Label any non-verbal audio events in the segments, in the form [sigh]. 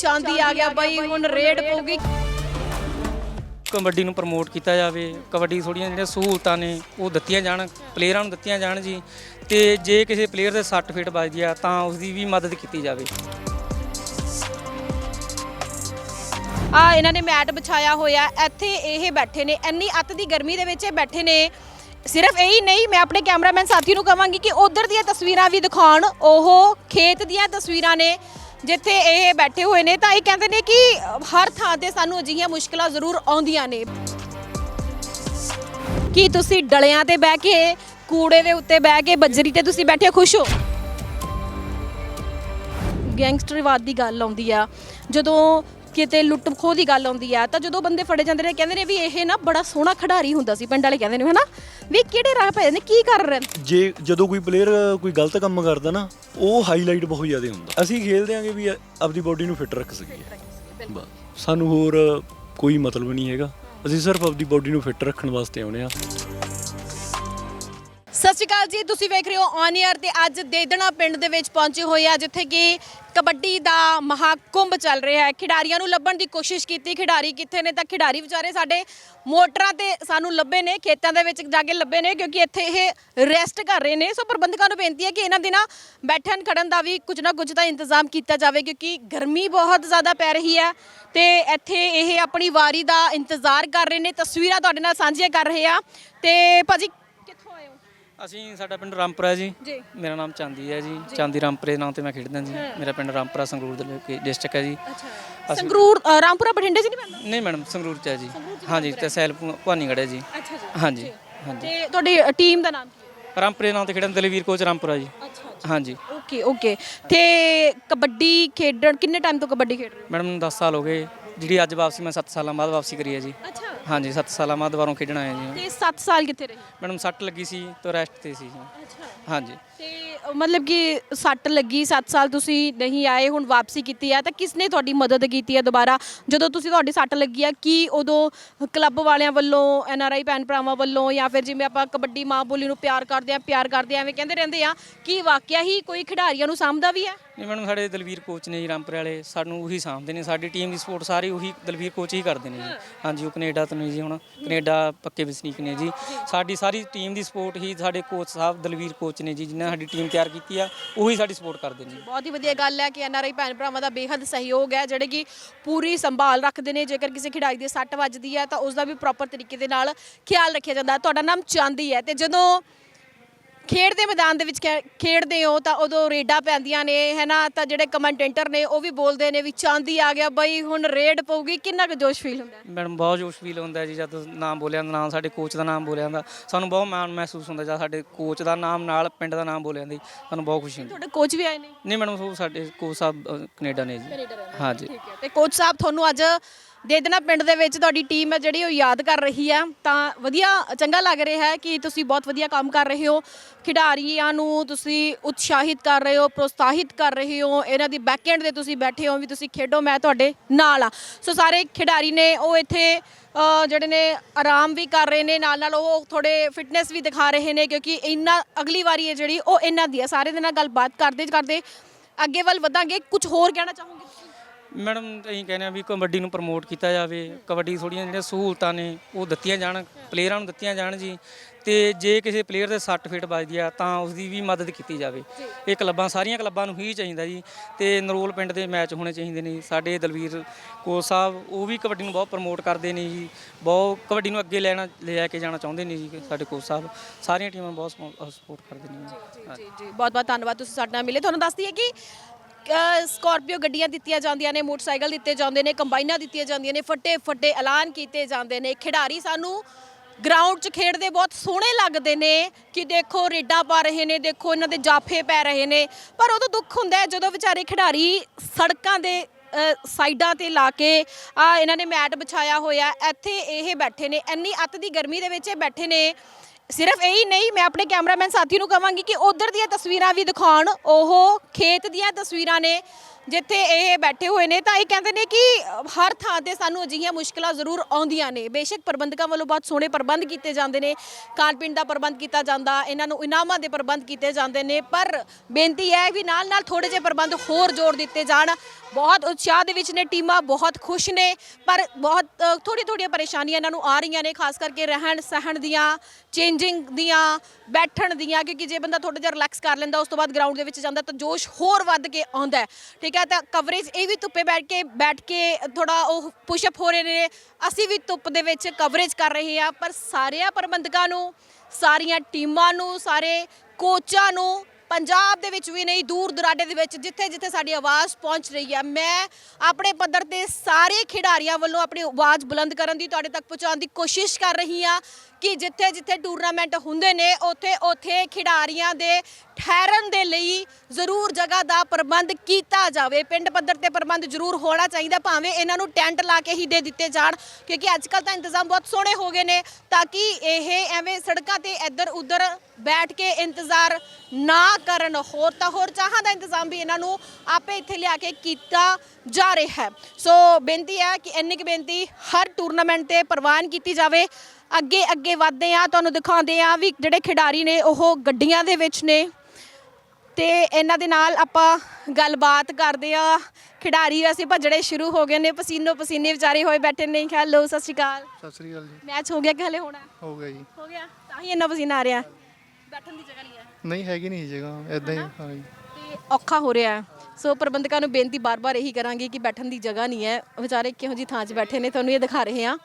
ਚਾਂਦੀ ਆ ਗਿਆ ਬਾਈ ਹੁਣ ਰੇਡ ਪਊਗੀ। ਕਬੱਡੀ ਨੂੰ ਪ੍ਰਮੋਟ ਕੀਤਾ ਜਾਵੇ ਕਬੱਡੀ ਥੋੜੀਆਂ ਜਿਹੜੀਆਂ ਸਹੂਲਤਾਂ ਨੇ ਉਹ ਦਿੱਤੀਆਂ ਜਾਣ ਪਲੇਅਰਾਂ ਨੂੰ ਦਿੱਤੀਆਂ ਜਾਣ ਜੀ। ਤੇ ਜੇ ਕਿਸੇ ਪਲੇਅਰ ਦੇ ਸੱਟ ਫੇਟ ਵੱਜਦੀ ਆ ਤਾਂ ਉਸ ਦੀ ਵੀ ਮਦਦ ਕੀਤੀ ਜਾਵੇ। ਆ ਇਹਨਾਂ ਨੇ ਮੈਟ ਵਿਛਾਇਆ ਹੋਇਆ ਇੱਥੇ ਇਹ ਬੈਠੇ ਨੇ ਇੰਨੀ ਅੱਤ ਦੀ ਗਰਮੀ ਦੇ ਵਿੱਚ ਇਹ ਬੈਠੇ ਨੇ। ਸਿਰਫ ਇਹੀ ਨਹੀਂ ਮੈਂ ਆਪਣੇ ਕੈਮਰਾਮੈਨ ਸਾਥੀ ਨੂੰ ਕਹਾਂਗੀ ਕਿ ਉਧਰ ਦੀਆਂ ਤਸਵੀਰਾਂ ਵੀ ਦਿਖਾਉਣ ਉਹ ਖੇਤ ਦੀਆਂ ਤਸਵੀਰਾਂ ਨੇ। ਜਿੱਥੇ ਇਹ ਬੈਠੇ ਹੋਏ ਨੇ, ਤਾਂ ਇਹ ਕਹਿੰਦੇ ਨੇ ਕਿ ਹਰ ਥਾਂ ਤੇ ਸਾਨੂੰ ਅਜਿਹੀਆਂ ਮੁਸ਼ਕਲਾਂ ਜ਼ਰੂਰ ਆਉਂਦੀਆਂ ਨੇ। ਕੀ ਤੁਸੀਂ ਡਲਿਆਂ ਤੇ ਬਹਿ ਕੇ, ਕੂੜੇ ਦੇ ਉੱਤੇ ਬਹਿ ਕੇ, ਬੱਜਰੀ ਤੇ ਤੁਸੀਂ ਬੈਠੇ ਖੁਸ਼ ਹੋ? ਗੈਂਗਸਟਰਵਾਦ ਦੀ ਗੱਲ ਆਉਂਦੀ ਆ। ਜਦੋਂ ਕਿਤੇ ਲੁੱਟ ਖੋਹ ਦੀ ਗੱਲ ਆਉਂਦੀ ਆ ਤਾਂ ਜਦੋਂ ਬੰਦੇ ਫੜੇ ਜਾਂਦੇ ਨੇ ਕਹਿੰਦੇ ਨੇ ਵੀ ਇਹ ਨਾ ਬੜਾ ਸੋਹਣਾ ਖਿਡਾਰੀ ਹੁੰਦਾ ਸੀ ਪਿੰਡ ਵਾਲੇ ਕਹਿੰਦੇ ਨੇ ਹਨਾ? ਵੀ ਕਿਹੜੇ ਰਾਹ ਪਏ ਨੇ ਕੀ ਕਰ ਰਹੇ ਨੇ? ਜੇ ਜਦੋਂ ਕੋਈ ਪਲੇਅਰ ਕੋਈ ਗਲਤ ਕੰਮ ਕਰਦਾ ਨਾ ਉਹ ਹਾਈਲਾਈਟ ਬਹੁਤ ਜ਼ਿਆਦਾ ਹੁੰਦਾ। ਅਸੀਂ ਖੇਲਦੇ ਆਂਗੇ ਵੀ ਆਪਦੀ ਬਾਡੀ ਨੂੰ ਫਿੱਟ ਰੱਖ ਸਕੀਏ। ਸਾਨੂੰ ਹੋਰ ਕੋਈ ਮਤਲਬ ਨਹੀਂ ਹੈਗਾ। ਅਸੀਂ ਸਿਰਫ ਆਪਦੀ ਬਾਡੀ ਨੂੰ ਫਿੱਟ ਰੱਖਣ ਵਾਸਤੇ ਆਉਨੇ ਆ ਸਤਿ ਸ਼੍ਰੀ ਅਕਾਲ ਜੀ, ਤੁਸੀਂ ਵੇਖ ਰਹੇ ਹੋ ਔਨ 에ਅਰ ਤੇ ਅੱਜ ਦੇਦਣਾ ਪਿੰਡ ਦੇ ਵਿੱਚ ਪਹੁੰਚੇ ਹੋਏ ਆ, ਜਿੱਥੇ ਕਿ ਕਬੱਡੀ ਦਾ ਮਹਾਕੁੰਭ ਚੱਲ ਰਿਹਾ ਹੈ। ਖਿਡਾਰੀਆਂ ਨੂੰ ਲੱਭਣ ਦੀ ਕੋਸ਼ਿਸ਼ ਕੀਤੀ, ਖਿਡਾਰੀ ਕਿੱਥੇ ਨੇ ਤਾਂ ਖਿਡਾਰੀ ਵਿਚਾਰੇ ਸਾਡੇ ਮੋਟਰਾਂ ਤੇ ਸਾਨੂੰ ਲੱਭੇ ਨੇ, ਖੇਤਾਂ ਦੇ ਵਿੱਚ ਜਾ ਕੇ ਲੱਭੇ ਨੇ, ਕਿਉਂਕਿ ਇੱਥੇ ਇਹ ਰੈਸਟ ਕਰ ਰਹੇ ਨੇ। ਸੋ ਪ੍ਰਬੰਧਕਾਂ ਨੂੰ ਬੇਨਤੀ ਹੈ ਕਿ ਇਹਨਾਂ ਦਿਨਾਂ ਬੈਠਣ ਖੜਨ ਦਾ ਵੀ ਕੁਝ ਨਾ ਕੁਝ ਤਾਂ ਇੰਤਜ਼ਾਮ ਕੀਤਾ ਜਾਵੇ, ਕਿਉਂਕਿ ਗਰਮੀ ਬਹੁਤ ਜ਼ਿਆਦਾ ਪੈ ਰਹੀ ਹੈ ਤੇ ਇੱਥੇ ਇਹ ਆਪਣੀ ਵਾਰੀ ਦਾ ਇੰਤਜ਼ਾਰ ਕਰ ਰਹੇ ਨੇ, ਤਸਵੀਰਾਂ ਤੁਹਾਡੇ ਨਾਲ ਸਾਂਝੀਆਂ ਕਰ ਰਹੇ ਆ ਤੇ ਭਾਜੀ ਕਿੱਥੋਂ ਅਸੀਂ ਸਾਡਾ ਪਿੰਡ ਰਾਮਪੁਰਾ ਜੀ। ਜੀ। ਮੇਰਾ ਨਾਮ ਚਾਂਦੀ ਹੈ ਜੀ। ਚਾਂਦੀ ਰਾਮਪੁਰੇ ਨਾਮ ਤੇ ਮੈਂ ਖੇਡਦਾ ਜੀ। ਮੇਰਾ ਪਿੰਡ ਰਾਮਪੁਰਾ ਸੰਗਰੂਰ ਦੇ ਡਿਸਟ੍ਰਿਕਟ ਹੈ ਜੀ। ਅੱਛਾ। ਸੰਗਰੂਰ ਰਾਮਪੁਰਾ ਬਠਿੰਡੇ 'ਚ ਨਹੀਂ ਪੈਂਦਾ? ਨਹੀਂ ਮੈਡਮ ਸੰਗਰੂਰ ਚ ਹੈ ਜੀ। ਹਾਂਜੀ ਤੇ ਸੈਲ ਭਵਾਨੀਗੜ੍ਹ ਹੈ ਜੀ। ਅੱਛਾ ਜੀ। ਹਾਂਜੀ ਹਾਂਜੀ। ਤੇ ਤੁਹਾਡੀ ਟੀਮ ਦਾ ਨਾਮ ਕੀ ਹੈ? ਰਾਮਪੁਰੇ ਨਾਮ ਤੇ ਖੇਡਣ ਦਲਵੀਰ ਕੋਚ ਰਾਮਪੁਰਾ ਜੀ। ਅੱਛਾ ਹਾਂਜੀ। Okay okay. ਤੇ ਕਬੱਡੀ ਖੇਡਣ ਕਿੰਨੇ ਟਾਈਮ ਤੋਂ ਕਬੱਡੀ ਖੇਡ ਰਹੇ ਮੈਡਮ ਨੂੰ 10 ਸਾਲ ਹੋ ਗਏ। ਜਿਹੜੀ ਅੱਜ ਵਾਪਸੀ ਮੈਂ 7 ਸਾਲਾਂ ਬਾਅਦ ਵਾਪਸੀ ਕਰੀ ਹੈ ਜੀ। ਅੱਛਾ। ਹਾਂਜੀ 7 ਸਾਲਾਂ ਬਾਅਦ ਦੁਬਾਰਾ ਖੇਡਣ ਆਏ ਜੀ। ਤੇ 7 ਸਾਲ ਕਿੱਥੇ ਰਹੇ? ਮੈਡਮ ਸੱਟ ਲੱਗੀ ਸੀ ਤਾਂ ਰੈਸਟ ਤੇ ਸੀ ਜੀ। ਅੱਛਾ। ਹਾਂਜੀ। ਤੇ ਮਤਲਬ ਕਿ ਸੱਟ ਲੱਗੀ 7 ਸਾਲ ਤੁਸੀਂ ਨਹੀਂ ਆਏ, ਹੁਣ ਵਾਪਸੀ ਕੀਤੀ ਹੈ ਤਾਂ ਕਿਸ ਨੇ ਤੁਹਾਡੀ ਮਦਦ ਕੀਤੀ ਹੈ ਦੁਬਾਰਾ? ਜਦੋਂ ਤੁਸੀਂ ਤੁਹਾਡੀ ਸੱਟ ਲੱਗੀ ਆ, ਕੀ ਉਦੋਂ ਕਲੱਬ ਵਾਲਿਆਂ ਵੱਲੋਂ, ਐਨ ਆਰ ਆਈ ਭੈਣ ਭਰਾਵਾਂ ਵੱਲੋਂ, ਜਾਂ ਫਿਰ ਜਿਵੇਂ ਆਪਾਂ ਕਬੱਡੀ ਮਾਂ ਬੋਲੀ ਨੂੰ ਪਿਆਰ ਕਰਦੇ ਆ, ਪਿਆਰ ਕਰਦੇ ਆ, ਐਵੇਂ ਕਹਿੰਦੇ ਰਹਿੰਦੇ ਆ, ਕੀ ਵਾਕਿਆ ਹੀ ਕੋਈ ਖਿਡਾਰੀਆਂ ਨੂੰ ਸਾਂਭਦਾ ਵੀ ਹੈ ਨਹੀਂ ਮੈਡਮ, ਸਾਡੇ ਦਲਵੀਰ ਕੋਚ ਨੇ ਜੀ, ਰਾਮਪੁਰੇ ਵਾਲੇ ਸਾਨੂੰ ਉਹੀ ਸਾਂਭਦੇ ਨੇ, ਸਾਡੀ ਟੀਮ ਦੀ ਸਪੋਰਟ ਸਾਰੀ ਉਹੀ ਦਲਵੀਰ ਕੋਚ ਹੀ ਕਰਦੇ ਨੇ ਜੀ। ਹਾਂਜੀ, ਉਹ ਕੈਨੇਡਾ ਤੋਂ ਨੇ ਜੀ ਹੁਣ, ਕੈਨੇਡਾ ਪੱਕੇ ਵਸਨੀਕ ਨੇ ਜੀ। ਸਾਡੀ ਸਾਰੀ ਟੀਮ ਦੀ ਸਪੋਰਟ ਹੀ ਸਾਡੇ ਕੋਚ ਸਾਹਿਬ, ਦਲਵੀਰ ਕੋਚ ਨੇ ਜੀ, ਜਿਨ੍ਹਾਂ ਸਾਡੀ ਟੀਮ ਤਿਆਰ ਕੀਤੀ ਆ, ਉਹੀ ਸਾਡੀ ਸਪੋਰਟ ਕਰਦੇ ਨੇ। ਬਹੁਤ ਹੀ ਵਧੀਆ ਗੱਲ ਹੈ ਕਿ ਐਨਆਰਆਈ ਭੈਣ ਭਰਾਵਾਂ ਦਾ ਬੇਹੱਦ ਸਹਿਯੋਗ ਹੈ, ਜਿਹੜੇ ਕਿ ਪੂਰੀ ਸੰਭਾਲ ਰੱਖਦੇ ਨੇ। ਜੇਕਰ ਕਿਸੇ ਖਿਡਾਰੀ ਦੇ ਸੱਟ ਵੱਜਦੀ ਹੈ, ਤਾਂ ਉਸ ਦਾ ਵੀ ਪ੍ਰੋਪਰ ਤਰੀਕੇ ਦੇ ਨਾਲ ਖਿਆਲ ਰੱਖਿਆ ਜਾਂਦਾ ਹੈ। ਤੁਹਾਡਾ ਨਾਮ ਚਾਂਦੀ ਹੈ ਤੇ ਜਦੋਂ ਖੇਡ ਦੇ ਮੈਦਾਨ ਦੇ ਵਿੱਚ ਖੇ- ਖੇਡਦੇ ਹੋ ਤਾਂ ਉਦੋਂ ਰੇਡਾਂ ਪੈਂਦੀਆਂ ਨੇ ਹੈਨਾ? ਤਾਂ ਜਿਹੜੇ ਕਮੈਂਟੇਟਰ ਨੇ ਉਹ ਵੀ ਬੋਲਦੇ ਨੇ ਵੀ ਚਾਂਦੀ ਆ ਗਿਆ ਬਈ ਹੁਣ ਰੇਡ ਪਊਗੀ। ਕਿੰਨਾ ਕੁ ਜੋਸ਼ ਫੀਲ ਹੁੰਦਾ? ਹੈ? ਮੈਡਮ ਬਹੁਤ ਜੋਸ਼ ਫੀਲ ਹੁੰਦਾ ਜੀ ਜਦ ਨਾਮ ਬੋਲਿਆ ਜਾਂਦਾ ਨਾਮ ਸਾਡੇ ਕੋਚ ਦਾ ਨਾਮ ਬੋਲਿਆ ਜਾਂਦਾ। ਸਾਨੂੰ ਬਹੁਤ ਮਾਣ ਮਹਿਸੂਸ ਹੁੰਦਾ ਜਦ ਸਾਡੇ ਕੋਚ ਦਾ ਨਾਮ ਨਾਲ ਪਿੰਡ ਦਾ ਨਾਮ ਬੋਲਿਆ ਜਾਂਦਾ ਜੀ। ਸਾਨੂੰ ਬਹੁਤ ਖੁਸ਼ੀ ਹੁੰਦੀ। ਤੁਹਾਡੇ ਕੋਚ ਵੀ ਆਏ ਨੇ? ਨਹੀਂ ਮੈਡਮ ਉਹ ਸਾਡੇ ਕੋਚ ਸਾਹਿਬ ਅ, ਕੈਨੇਡਾ ਨੇ ਜੀ। ਹਾਂਜੀ। ਠੀਕ ਹੈ। ਤੇ ਕੋਚ ਸਾਹਿਬ ਤੁਹਾਨੂੰ ਅੱਜ ਦੇ ਦੇਣਾ ਪਿੰਡ ਦੇ ਵਿੱਚ ਤੁਹਾਡੀ ਟੀਮ ਹੈ ਜਿਹੜੀ ਉਹ ਯਾਦ ਕਰ ਰਹੀ ਹੈ। ਤਾਂ ਵਧੀਆ, ਚੰਗਾ ਲੱਗ ਰਿਹਾ ਹੈ ਕਿ ਤੁਸੀਂ ਬਹੁਤ ਵਧੀਆ ਕੰਮ ਕਰ ਰਹੇ ਹੋ। ਖਿਡਾਰੀਆਂ ਨੂੰ ਤੁਸੀਂ ਉਤਸ਼ਾਹਿਤ ਕਰ ਰਹੇ ਹੋ, ਪ੍ਰੋਤਸਾਹਿਤ ਕਰ ਰਹੇ ਹੋ। ਇਹਨਾਂ ਦੀ ਬੈਕਐਂਡ ਤੇ ਤੁਸੀਂ ਬੈਠੇ ਹੋ ਵੀ ਤੁਸੀਂ ਖੇਡੋ, ਮੈਂ ਤੁਹਾਡੇ ਨਾਲ ਆ ਸੋ ਸਾਰੇ ਖਿਡਾਰੀ ਨੇ ਉਹ ਇੱਥੇ ਜਿਹੜੇ ਨੇ ਆਰਾਮ ਵੀ ਕਰ ਰਹੇ ਨੇ ਨਾਲ ਨਾਲ ਉਹ ਥੋੜੇ ਫਿਟਨੈਸ ਵੀ ਦਿਖਾ ਰਹੇ ਨੇ ਕਿਉਂਕਿ ਇਹਨਾਂ ਅਗਲੀ ਵਾਰੀ ਹੈ ਜਿਹੜੀ ਉਹ ਇਹਨਾਂ ਦੀ ਹੈ। ਸਾਰੇ ਦੇ ਨਾਲ ਗੱਲਬਾਤ ਕਰਦੇ ਕਰਦੇ ਅੱਗੇ ਵੱਲ ਵਧਾਂਗੇ। ਕੁਝ ਹੋਰ ਕਹਿਣਾ ਚਾਹੋਗੇ? ਮੈਡਮ ਅਸੀਂ ਕਹਿੰਦੇ ਆ ਵੀ ਕਬੱਡੀ ਨੂੰ ਪ੍ਰਮੋਟ ਕੀਤਾ ਜਾਵੇ। ਕਬੱਡੀ ਥੋੜੀਆਂ ਜਿਹੜੀਆਂ ਸਹੂਲਤਾਂ ਨੇ ਉਹ ਦਿੱਤੀਆਂ ਜਾਣ ਪਲੇਅਰਾਂ ਨੂੰ ਦਿੱਤੀਆਂ ਜਾਣ ਜੀ। ਤੇ ਜੇ ਕਿਸੇ ਪਲੇਅਰ ਦੇ ਸੱਟ ਫੇਟ ਵੱਜਦੀ ਆ ਤਾਂ ਉਸ ਦੀ ਵੀ ਮਦਦ ਕੀਤੀ ਜਾਵੇ। ਇਹ ਕਲੱਬਾਂ ਸਾਰੀਆਂ ਕਲੱਬਾਂ ਨੂੰ ਹੀ ਚਾਹੀਦਾ ਜੀ। ਤੇ ਨਰੋਲ ਪਿੰਡ ਦੇ ਮੈਚ ਹੋਣੇ ਚਾਹੀਦੇ ਨੇ। ਸਾਡੇ ਦਲਵੀਰ ਕੋਚ ਸਾਹਿਬ ਉਹ ਵੀ ਕਬੱਡੀ ਨੂੰ ਬਹੁਤ ਪ੍ਰਮੋਟ ਕਰਦੇ ਨੇ ਜੀ। ਬਹੁਤ ਕਬੱਡੀ ਨੂੰ ਅੱਗੇ ਲੈਣਾ ਲੈ ਕੇ ਜਾਣਾ ਚਾਹੁੰਦੇ ਨੇ ਜੀ ਸਾਡੇ ਕੋਚ ਸਾਹਿਬ। ਸਾਰੀਆਂ ਟੀਮਾਂ ਬਹੁਤ ਸਪੋਰਟ ਕਰਦੇ ਨੇ ਜੀ। ਜੀ ਜੀ ਬਹੁਤ ਬਹੁਤ ਧੰਨਵਾਦ ਤੁਸੀਂ ਸਾਡੇ ਨਾਲ ਮਿਲੇ। ਤੁਹਾਨੂੰ ਦੱਸ ਦਈਏ ਕਿ ਸਕਾਰਪੀਓ ਗੱਡੀਆਂ ਦਿੱਤੀਆਂ ਜਾਂਦੀਆਂ ਨੇ, ਮੋਟਰਸਾਈਕਲ ਦਿੱਤੇ ਜਾਂਦੇ ਨੇ, ਕੰਬਾਈਨਾਂ ਦਿੱਤੀਆਂ ਜਾਂਦੀਆਂ ਨੇ, ਫੱਟੇ ਫੱਟੇ ਐਲਾਨ ਕੀਤੇ ਜਾਂਦੇ ਨੇ। ਖਿਡਾਰੀ ਸਾਨੂੰ ਗਰਾਊਂਡ 'ਚ ਖੇਡਦੇ ਬਹੁਤ ਸੋਹਣੇ ਲੱਗਦੇ ਨੇ ਕਿ ਦੇਖੋ ਰੇਡਾਂ ਪਾ ਰਹੇ ਨੇ, ਦੇਖੋ ਇਹਨਾਂ ਦੇ ਜਾਫੇ ਪੈ ਰਹੇ ਨੇ। ਪਰ ਉਦੋਂ ਦੁੱਖ ਹੁੰਦਾ ਜਦੋਂ ਵਿਚਾਰੇ ਖਿਡਾਰੀ ਸੜਕਾਂ ਦੇ ਸਾਈਡਾਂ ਤੇ ਲਾ ਕੇ, ਆ ਇਹਨਾਂ ਨੇ ਮੈਟ ਵਿਛਾਇਆ ਹੋਇਆ, ਇੱਥੇ ਇਹ ਬੈਠੇ ਨੇ, ਇੰਨੀ ਅੱਤ ਦੀ ਗਰਮੀ ਦੇ ਵਿੱਚ ਇਹ ਬੈਠੇ ਨੇ। ਸਿਰਫ ਇਹੀ ਨਹੀਂ, ਮੈਂ ਆਪਣੇ ਕੈਮਰਾਮੈਨ ਸਾਥੀ ਨੂੰ ਕਹਾਂਗੀ ਕਿ ਉਧਰ ਦੀਆਂ ਤਸਵੀਰਾਂ ਵੀ ਦਿਖਾਉਣ। ਉਹ ਖੇਤ ਦੀਆਂ ਤਸਵੀਰਾਂ ਨੇ, ਜਿੱਥੇ ਇਹ ਬੈਠੇ ਹੋਏ ਨੇ। ਤਾਂ ਇਹ ਕਹਿੰਦੇ ਨੇ ਕਿ ਹਰ ਥਾਂ ਤੇ ਸਾਨੂੰ ਅਜਿਹੀਆਂ ਮੁਸ਼ਕਲਾਂ ਜ਼ਰੂਰ ਆਉਂਦੀਆਂ ਨੇ। ਬੇਸ਼ੱਕ ਪ੍ਰਬੰਧਕਾਂ ਵੱਲੋਂ ਬਹੁਤ ਸੋਹਣੇ ਪ੍ਰਬੰਧ ਕੀਤੇ ਜਾਂਦੇ ਨੇ। ਖਾਣ ਪੀਣ ਦਾ ਪ੍ਰਬੰਧ ਕੀਤਾ ਜਾਂਦਾ, ਇਹਨਾਂ ਨੂੰ ਇਨਾਮਾਂ ਦੇ ਪ੍ਰਬੰਧ ਕੀਤੇ ਜਾਂਦੇ ਨੇ। ਪਰ ਬੇਨਤੀ ਹੈ ਵੀ ਨਾਲ ਨਾਲ ਥੋੜੇ ਜਿਹੇ ਪ੍ਰਬੰਧ ਹੋਰ ਜ਼ੋਰ ਦਿੱਤੇ ਜਾਣ। ਬਹੁਤ ਉਤਸ਼ਾਹ ਦੇ ਵਿੱਚ ਨੇ, ਟੀਮਾਂ ਬਹੁਤ ਖੁਸ਼ ਨੇ, ਪਰ ਬਹੁਤ ਥੋੜੀ ਥੋੜੀਆਂ ਪਰੇਸ਼ਾਨੀਆਂ ਇਹਨਾਂ ਨੂੰ ਆ ਰਹੀਆਂ ਨੇ, ਖਾਸ ਕਰਕੇ ਰਹਿਣ ਸਹਿਣ ਦੀਆਂ, ਚੇਂਜਿੰਗ ਦੀਆਂ, ਬੈਠਣ ਦੀਆਂ, ਕਿਉਂਕਿ ਜੇ ਬੰਦਾ ਥੋੜਾ ਜਿਹਾ ਰਿਲੈਕਸ ਕਰ ਲੈਂਦਾ, ਉਸ ਤੋਂ ਬਾਅਦ ਗਰਾਊਂਡ ਦੇ ਵਿੱਚ ਜਾਂਦਾ, ਤਾਂ ਜੋਸ਼ ਹੋਰ ਵੱਧ ਕੇ ਆਉਂਦਾ ਠੀਕ ਹੈ, ਤਾਂ ਕਵਰੇਜ ਇਹ ਵੀ ਧੁੱਪੇ ਬੈਠ ਕੇ ਬੈਠ ਕੇ ਥੋੜਾ ਉਹ ਪੁਸ਼ ਅਪ ਹੋ ਰਹੇ ਨੇ, ਅਸੀਂ ਵੀ ਧੁੱਪ ਦੇ ਵਿੱਚ ਕਵਰੇਜ ਕਰ ਰਹੇ ਹਾਂ, ਪਰ ਸਾਰਿਆਂ ਪ੍ਰਬੰਧਕਾਂ ਨੂੰ, ਸਾਰੀਆਂ ਟੀਮਾਂ ਨੂੰ, ਸਾਰੇ ਕੋਚਾਂ ਨੂੰ ਪੰਜਾਬ ਦੇ ਵਿੱਚ ਵੀ ਨਹੀਂ, ਦੂਰ ਦੁਰਾਡੇ ਦੇ ਵਿੱਚ, ਜਿੱਥੇ ਜਿੱਥੇ ਸਾਡੀ ਆਵਾਜ਼ ਪਹੁੰਚ ਰਹੀ ਹੈ, ਮੈਂ ਆਪਣੇ ਪੱਧਰ ਤੇ ਸਾਰੇ ਖਿਡਾਰੀਆਂ ਵੱਲੋਂ ਆਪਣੀ ਆਵਾਜ਼ ਬੁਲੰਦ ਕਰਨ ਦੀ ਤੁਹਾਡੇ ਤੱਕ ਪਹੁੰਚਾਉਣ ਦੀ ਕੋਸ਼ਿਸ਼ ਕਰ ਰਹੀ ਹਾਂ ਕਿ ਜਿੱਥੇ ਜਿੱਥੇ ਟੂਰਨਾਮੈਂਟ ਹੁੰਦੇ ਨੇ, ਉੱਥੇ ਉੱਥੇ ਖਿਡਾਰੀਆਂ ਦੇ ਠਹਿਰਨ ਦੇ ਲਈ ਜ਼ਰੂਰ ਜਗ੍ਹਾ ਦਾ ਪ੍ਰਬੰਧ ਕੀਤਾ ਜਾਵੇ। ਪਿੰਡ ਪੱਧਰ ਤੇ ਪ੍ਰਬੰਧ ਜ਼ਰੂਰ ਹੋਣਾ ਚਾਹੀਦਾ, ਭਾਵੇਂ ਇਹਨਾਂ ਨੂੰ ਟੈਂਟ ਲਾ ਕੇ ਹੀ ਦੇ ਦਿੱਤੇ ਜਾਣ, ਕਿਉਂਕਿ ਅੱਜ ਕੱਲ ਤਾਂ ਇੰਤਜ਼ਾਮ ਬਹੁਤ ਸੋਹਣੇ ਹੋ ਗਏ ਨੇ, ਤਾਂ ਕਿ ਇਹ ਐਵੇਂ ਸੜਕਾਂ ਤੇ ਇੱਧਰ ਉੱਧਰ ਬੈਠ ਕੇ ਇੰਤਜ਼ਾਰ ਨਾ ਕਰਨ। ਹੋਰ ਤਾਂ ਹੋਰ ਚਾਹਾਂ ਦਾ ਇੰਤਜ਼ਾਮ ਵੀ ਇਹਨਾਂ ਨੂੰ ਆਪੇ ਇੱਥੇ ਲਿਆ ਕੇ ਕੀਤਾ ਜਾ ਰਿਹਾ ਹੈ। ਸੋ ਬੇਨਤੀ ਹੈ ਕਿ ਇੰਨੀ ਕੁ ਬੇਨਤੀ ਹਰ ਟੂਰਨਾਮੈਂਟ ਤੇ ਪ੍ਰਵਾਨ ਕੀਤੀ ਜਾਵੇ। ਅੱਗੇ ਅੱਗੇ ਵਧਦੇ ਆ ਤੁਹਾਨੂੰ ਦਿਖਾਉਂਦੇ ਆ ਵੀ ਜਿਹੜੇ ਖਿਡਾਰੀ ਨੇ ਉਹ ਗੱਡੀਆਂ ਦੇ ਵਿੱਚ ਨੇ। ਤੇ ਇਹਨਾਂ ਦੇ ਨਾਲ ਆਪਾਂ ਗੱਲਬਾਤ ਕਰਦੇ ਆ ਖਿਡਾਰੀ ਵੈਸੇ ਭੱਜੜੇ ਸ਼ੁਰੂ ਹੋ ਗਏ ਨੇ। ਪਸੀਨੋ ਪਸੀਨੇ ਵਿਚਾਰੇ ਹੋਏ ਬੈਠੇ ਨੇ। ਹੈਲੋ ਸਤਿ ਸ਼੍ਰੀ ਅਕਾਲ। ਸਤਿ ਸ੍ਰੀ ਅਕਾਲ ਜੀ। ਮੈਚ ਹੋ ਗਿਆ ਕਿ ਹਲੇ ਹੋਣਾ? ਹੈ? ਹੋ ਗਿਆ ਜੀ। ਹੋ ਗਿਆ? ਤਾਂ ਹੀ ਇੰਨਾ ਪਸੀਨਾ ਆ ਰਿਹਾ। ਬੈਠਣ ਦੀ ਜਗ੍ਹਾ ਨਹੀਂ ਹੈ। ਨਹੀਂ ਹੈਗੀ ਨਹੀਂ ਜਗ੍ਹਾ। ਇਦਾਂ ਹੀ ਹਾਂ ਜੀ ਤੇ ਔਖਾ ਹੋ ਰਿਹਾ ਹੈ। ਸੋ ਪ੍ਰਬੰਧਕਾਂ ਨੂੰ ਬੇਨਤੀ ਬਾਰ-ਬਾਰ ਇਹੀ ਕਰਾਂਗੇ ਕਿ ਬੈਠਣ ਦੀ ਜਗ੍ਹਾ ਨਹੀਂ ਹੈ। ਵਿਚਾਰੇ ਕਿਹੋ ਜੀ ਥਾਂ 'ਚ ਬੈਠੇ ਨੇ ਤੁਹਾਨੂੰ ਇਹ ਦਿਖਾ ਰਹੇ ਹਾਂ।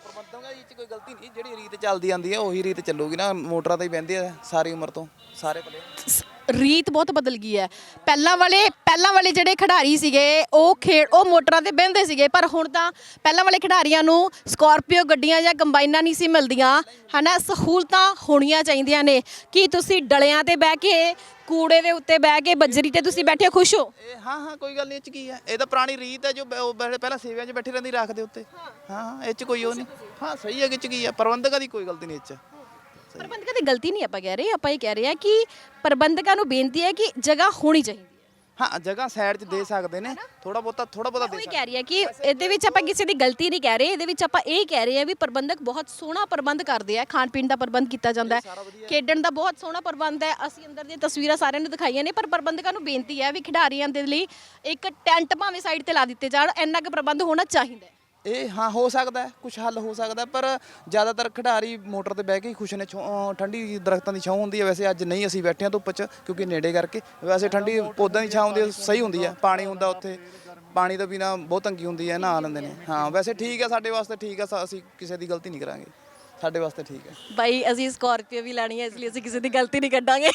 ਦੀ ਇਹ 'ਚ ਕੋਈ ਗਲਤੀ ਨਹੀਂ ਜਿਹੜੀ ਰੀਤ ਚੱਲਦੀ ਆਂਦੀ ਹੈ ਉਹੀ ਰੀਤ ਚੱਲੂਗੀ ਨਾ ਮੋਟਰਾਂ ਤੇ ਹੀ ਬਹਿੰਦੇ ਆ ਸਾਰੀ ਉਮਰ ਤੋਂ ਸਾਰੇ ਸ- ਰੀਤ ਬਹੁਤ ਬਦਲ ਗਈ ਹੈ। ਪਹਿਲਾਂ ਵਾਲੇ ਪਹਿਲਾਂ ਵਾਲੇ ਜਿਹੜੇ ਖਿਡਾਰੀ ਸੀਗੇ ਉਹ ਖੇਡ ਉਹ ਮੋਟਰਾਂ ਤੇ ਬਹਿੰਦੇ ਸੀਗੇ ਪਰ ਹੁਣ ਤਾਂ ਪਹਿਲਾਂ ਵਾਲੇ ਖਿਡਾਰੀਆਂ ਨੂੰ ਸਕਾਰਪੀਓ ਗੱਡੀਆਂ ਜਾਂ ਕੰਬਾਈਨਾਂ ਨਹੀਂ ਸੀ ਮਿਲਦੀਆਂ। ਹਨਾ ਸਹੂਲਤਾਂ ਹੋਣੀਆਂ ਚਾਹੀਦੀਆਂ ਨੇ। ਕੀ ਤੁਸੀਂ ਡਲਿਆਂ ਤੇ ਬਹਿ ਕੇ ਕੂੜੇ ਦੇ ਉੱਤੇ ਬਹਿ ਕੇ ਬੱਜਰੀ ਤੇ ਤੁਸੀਂ ਬੈਠੇ ਖੁਸ਼ ਹੋ? ਇਹ ਹਾਂ ਹਾਂ ਕੋਈ ਗੱਲ ਨਹੀਂ ਇਹ 'ਚ ਕੀ ਹੈ ਇਹ ਤਾਂ ਪੁਰਾਣੀ ਰੀਤ ਹੈ ਜੋ ਬ- ਉਹ ਪਹਿਲੇ- ਪਹਿਲਾਂ ਸੇਵਿਆਂ 'ਚ ਬੈਠੇ ਰਹਿੰਦੀ ਰੱਖ ਦੇ ਉੱਤੇ। ਹਾਂ ਹਾਂ ਇਹ 'ਚ ਕੋਈ ਉਹ ਨਹੀਂ। ਹਾਂ ਸਹੀ ਹੈ ਕਿ ਕੀ ਹੈ? ਪ੍ਰਬੰਧਕਾਂ ਦੀ ਕੋਈ ਗਲਤੀ ਨਹੀਂ ਇਹ 'ਚ। ਪ੍ਰਬੰਧਕਾਂ ਦੀ ਗਲਤੀ ਨਹੀਂ ਆਪਾਂ ਕਹਿ ਰਹੇ ਆਪਾਂ ਇਹ ਕਹਿ ਰਹੇ ਹਾਂ ਕਿ ਪ੍ਰਬੰਧਕਾਂ ਨੂੰ ਬੇਨਤੀ ਹੈ ਕਿ ਜਗ੍ਹਾ ਹੋਣੀ ਚਾਹੀਦੀ ਹੈ। ਹਾਂ ਜਗ੍ਹਾ ਸਾਈਡ 'ਚ ਦੇ ਸਕਦੇ ਨੇ। ਥੋੜਾ ਬਹੁਤਾ ਥੋੜਾ ਬਹੁਤਾ ਦੇ ਉਹੀ ਸਕਦੇ ਕਹਿ ਰਹੀ ਹੈ ਕਿ ਇਹਦੇ ਵਿੱਚ ਆਪਾਂ ਕਿਸੇ ਦੀ ਗਲਤੀ ਨਹੀਂ ਕਹਿ ਰਹੇ ਇਹਦੇ ਵਿੱਚ ਆਪਾਂ ਇਹ ਕਹਿ ਰਹੇ ਹਾਂ ਵੀ ਪ੍ਰਬੰਧਕ ਬਹੁਤ ਸੋਹਣਾ ਪ੍ਰਬੰਧ ਕਰਦੇ ਆ। ਖਾਣ ਪੀਣ ਦਾ ਪ੍ਰਬੰਧ ਕੀਤਾ ਜਾਂਦਾ ਹੈ ਖੇਡਣ ਦਾ ਬਹੁਤ ਸੋਹਣਾ ਪ੍ਰਬੰਧ ਹੈ। ਅਸੀਂ ਅੰਦਰ ਦੀਆਂ ਤਸਵੀਰਾਂ ਸਾਰਿਆਂ ਨੂੰ ਦਿਖਾਈਆਂ ਨੇ ਪਰ ਪ੍ਰਬੰਧਕਾਂ ਨੂੰ ਬੇਨਤੀ ਹੈ ਵੀ ਖਿਡਾਰੀਆਂ ਦੇ ਲਈ ਇੱਕ ਟੈਂਟ ਭਾਵੇਂ ਸਾਈਡ ਤੇ ਲਾ ਦਿੱਤੇ ਜਾਣ ਇੰਨਾ ਕੁ ਪ੍ਰਬੰਧ ਹੋਣਾ ਚਾਹੀਦਾ ਹੈ। ਇਹ ਹਾਂ, ਹੋ ਸਕਦਾ ਹੈ ਕੁਝ ਹੱਲ ਹੋ ਸਕਦਾ ਪਰ ਜ਼ਿਆਦਾਤਰ ਖਿਡਾਰੀ ਮੋਟਰ ਤੇ ਬਹਿ ਕੇ ਹੀ ਖੁਸ਼ ਨੇ, ਛਾਂ- ਠੰਡੀ ਦਰਖਤਾਂ ਦੀ ਛਾਂ ਹੁੰਦੀ ਹੈ। ਵੈਸੇ ਅੱਜ ਨਹੀਂ ਅਸੀਂ ਬੈਠੇ ਹਾਂ ਧੁੱਪ 'ਚ, ਕਿਉਂਕਿ ਨੇੜੇ ਕਰਕੇ। ਵੈਸੇ ਠੰਡੀ ਪੌਦਾਂ ਦੀ ਛਾਂ ਹੁੰਦੀ ਹੈ, ਸਹੀ ਹੁੰਦੀ ਹੈ, ਪਾਣੀ ਹੁੰਦਾ ਉੱਥੇ। ਪਾਣੀ ਤੋਂ ਬਿਨਾ ਬਹੁਤ ਤੰਗੀ ਹੁੰਦੀ ਹੈ, ਨਹਾ ਲੈਂਦੇ ਨੇ। ਹਾਂ, ਵੈਸੇ ਠੀਕ ਹੈ, ਸਾਡੇ ਵਾਸਤੇ ਠੀਕ ਹੈ, ਸ- ਅਸੀਂ ਕਿਸੇ ਦੀ ਗਲਤੀ ਨਹੀਂ ਕਰਾਂਗੇ। ਸਾਡੇ ਵਾਸਤੇ ਠੀਕ ਹੈ। ਬਾਈ, ਅਸੀਂ ਸਕਾਰਪੀਓ ਵੀ ਲੈਣੀ ਹੈ, ਇਸ ਲਈ ਅਸੀਂ ਕਿਸੇ ਦੀ ਗਲਤੀ ਨਹੀਂ ਕੱਢਾਂਗੇ।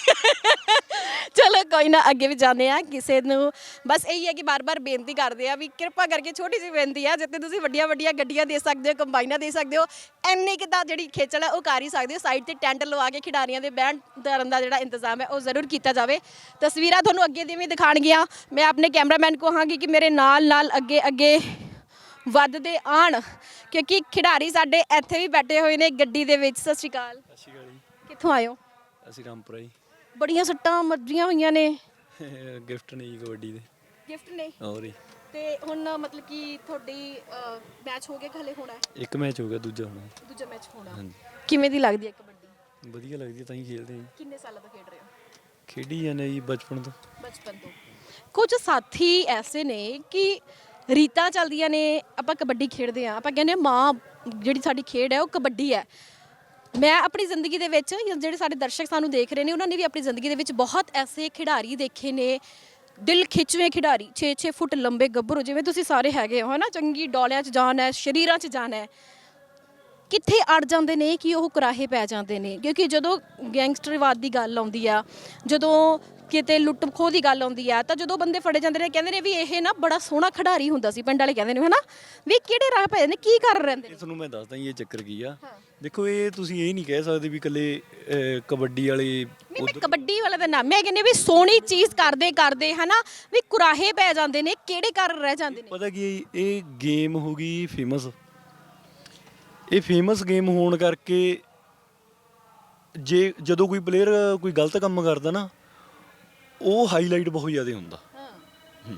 ਚਲੋ ਕੋਈ ਨਾ ਅੱਗੇ ਵੀ ਜਾਂਦੇ ਆ ਕਿਸੇ ਨੂੰ। ਬਸ ਇਹੀ ਹੈ ਕਿ ਬਾਰ-ਬਾਰ ਬੇਨਤੀ ਕਰਦੇ ਆ ਵੀ ਕਿਰਪਾ ਕਰਕੇ ਛੋਟੀ ਜਿਹੀ ਬੇਨਤੀ ਆ ਜਿੱਤੇ ਤੁਸੀਂ ਵੱਡੀਆਂ ਵੱਡੀਆਂ ਗੱਡੀਆਂ ਦੇ ਸਕਦੇ ਹੋ ਕੰਬਾਈਨਾਂ ਦੇ ਸਕਦੇ ਹੋ ਐਨੀ ਕਿ ਤਾਂ ਜਿਹੜੀ ਖੇਚਲ ਹੈ ਉਹ ਕਰ ਹੀ ਸਕਦੇ ਹੋ। ਸਾਈਡ ਤੇ ਟੈਂਟ ਲਵਾ ਕੇ ਖਿਡਾਰੀਆਂ ਦੇ ਬਹਿਣ ਧਰਨ ਦਾ ਜਿਹੜਾ ਇੰਤਜ਼ਾਮ ਹੈ ਉਹ ਜ਼ਰੂਰ ਕੀਤਾ ਜਾਵੇ। ਤਸਵੀਰਾਂ ਤੁਹਾਨੂੰ ਅੱਗੇ ਦੀ ਵੀ ਦਿਖਾਣਗੀਆਂ ਮੈਂ ਆਪਣੇ ਕੈਮਰਾਮੈਨ ਕਹਾਂਗੀ ਕਿ ਮੇਰੇ ਨਾਲ ਨਾਲ ਅੱਗੇ ਅੱਗੇ ਵੱਧਦੇ ਆਣ ਕਿਉਂਕਿ ਖਿਡਾਰੀ ਸਾਡੇ ਇੱਥੇ ਵੀ ਬੈਠੇ ਹੋਏ ਨੇ ਗੱਡੀ ਦੇ ਵਿੱਚ। ਸਤਿ ਸ਼੍ਰੀ ਅਕਾਲ। ਸਤਿ ਸ਼੍ਰੀ ਅਕਾਲ ਜੀ। ਕਿੱਥੋਂ ਆਇਓ ਅਸੀਂ ਰਾਮਪੁਰਾ ਜੀ। ਬੜੀਆਂ ਸੱਟਾਂ ਮੱਜੀਆਂ ਹੋਈਆਂ ਨੇ। [laughs] ਗਿਫਟ ਨੇ ਜੀ ਕਬੱਡੀ ਦੇ। ਗਿਫਟ ਨੇ? ਹੋਰ ਜੀ। ਤੇ ਹੁਣ ਮਤਲਬ ਕਿ ਤੁਹਾਡੀ ਮੈਚ ਹੋ ਗਿਆ ਕਿ ਹਲੇ ਹੋਣਾ ਹੈ? ਇੱਕ ਮੈਚ ਹੋ ਗਿਆ ਦੂਜਾ ਹੋਣਾ ਦੂਜਾ ਮੈਚ ਹੋਣਾ। ਹਾਂਜੀ। ਕਿਵੇਂ ਦੀ ਲੱਗਦੀ ਹੈ ਕਬੱਡੀ? ਵਧੀਆ ਲੱਗਦੀ ਹੈ ਤਾਂ ਹੀ ਖੇਡਦੇ ਹਾਂ ਕਿੰਨੇ ਸਾਲਾਂ ਤੋਂ ਖੇਡ ਰਹੇ ਹੋ? ਖੇਡੀ ਜਾਂਦੇ ਜੀ ਬਚਪਨ ਤੋਂ। ਬਚਪਨ ਤੋਂ। ਕੁਝ ਸਾਥੀ ਐਸੇ ਨੇ ਕਿ ਰੀਤਾਂ ਚੱਲਦੀਆਂ ਨੇ ਆਪਾਂ ਕਬੱਡੀ ਖੇਡਦੇ ਆ ਆਪਾਂ ਕਹਿੰਦੇ ਹਾਂ ਮਾਂ ਜਿਹੜੀ ਸਾਡੀ ਖੇਡ ਹੈ ਉਹ ਕਬੱਡੀ ਹੈ। ਮੈਂ ਆਪਣੀ ਜ਼ਿੰਦਗੀ ਦੇ ਵਿੱਚ ਜਾਂ ਜਿਹੜੇ ਸਾਡੇ ਦਰਸ਼ਕ ਸਾਨੂੰ ਦੇਖ ਰਹੇ ਨੇ ਉਹਨਾਂ ਨੇ ਵੀ ਆਪਣੀ ਜ਼ਿੰਦਗੀ ਦੇ ਵਿੱਚ ਬਹੁਤ ਐਸੇ ਖਿਡਾਰੀ ਦੇਖੇ ਨੇ। ਦਿਲ ਖਿੱਚਵੇਂ ਖਿਡਾਰੀ 6-6 ਫੁੱਟ ਲੰਬੇ ਗੱਭਰੂ ਜਿਵੇਂ ਤੁਸੀਂ ਸਾਰੇ ਹੈਗੇ ਹੋ ਹਨਾ? ਚੰਗੀ ਡੋਲਿਆਂ 'ਚ ਜਾਨ ਹੈ ਸ਼ਰੀਰਾਂ 'ਚ ਜਾਨ ਹੈ। ਕਿੱਥੇ ਅੜ ਜਾਂਦੇ ਨੇ ਕਿ ਉਹ ਕੁਰਾਹੇ ਪੈ ਜਾਂਦੇ ਨੇ? ਕਿਉਂਕਿ ਜਦੋਂ ਗੈਂਗਸਟਰਵਾਦ ਦੀ ਗੱਲ ਆਉਂਦੀ ਆ ਜਦੋਂ ਕਿਤੇ ਲੁੱਟ ਖੋਹ ਦੀ ਗੱਲ ਆਉਂਦੀ ਆ ਤਾਂ ਜਦੋਂ ਬੰਦੇ ਫੜੇ ਜਾਂਦੇ ਨੇ ਕਹਿੰਦੇ ਨੇ ਵੀ ਇਹ ਨਾ ਬੜਾ ਸੋਹਣਾ ਖਿਡਾਰੀ ਹੁੰਦਾ ਸੀ ਪਿੰਡ ਵਾਲੇ ਕਹਿੰਦੇ ਨੇ ਹਨਾ? ਵੀ ਕਿਹੜੇ ਰਾਹ ਪਏ ਨੇ ਕੀ ਕਰ ਇਹ ਨੇ? ਤੁਹਾਨੂੰ ਮੈਂ ਦੱਸਦਾ ਇਹ ਚੱਕਰ ਕੀ ਆ? ਦੇਖੋ ਇਹ ਤੁਸੀਂ ਇਹ ਨਹੀਂ ਕਹਿ ਸਕਦੇ ਵੀ ਇਕੱਲੇ ਅਹ, ਕਬੱਡੀ ਵਾਲੇ ਨਹੀਂ ਮੈਂ ਕਬੱਡੀ ਵਾਲਾ ਦਾ ਨਾਮ ਮੈਂ ਕਹਿੰਦੀ ਵੀ ਸੋਹਣੀ ਚੀਜ਼ ਕਰਦੇ ਕਰਦੇ ਹਨਾ ਵੀ ਕੁਰਾਹੇ ਪੈ ਜਾਂਦੇ ਨੇ ਕਿਹੜੇ ਕਾਰਨ ਰਹਿ ਜਾਂਦੇ ਨੇ? ਪਤਾ ਕੀ ਹੈ ਜੀ, ਇਹ ਗੇਮ ਹੋ ਗਈ ਫੇਮਸ। ਇਹ ਫੇਮਸ ਗੇਮ ਹੋਣ ਕਰਕੇ ਜੇ ਜਦੋਂ ਕੋਈ ਪਲੇਅਰ ਕੋਈ ਗਲਤ ਕੰਮ ਕਰਦਾ ਨਾ ਉਹ ਹਾਈਲਾਈਟ ਬਹੁਤ ਜ਼ਿਆਦਾ ਹੁੰਦਾ। ਹੂੰ।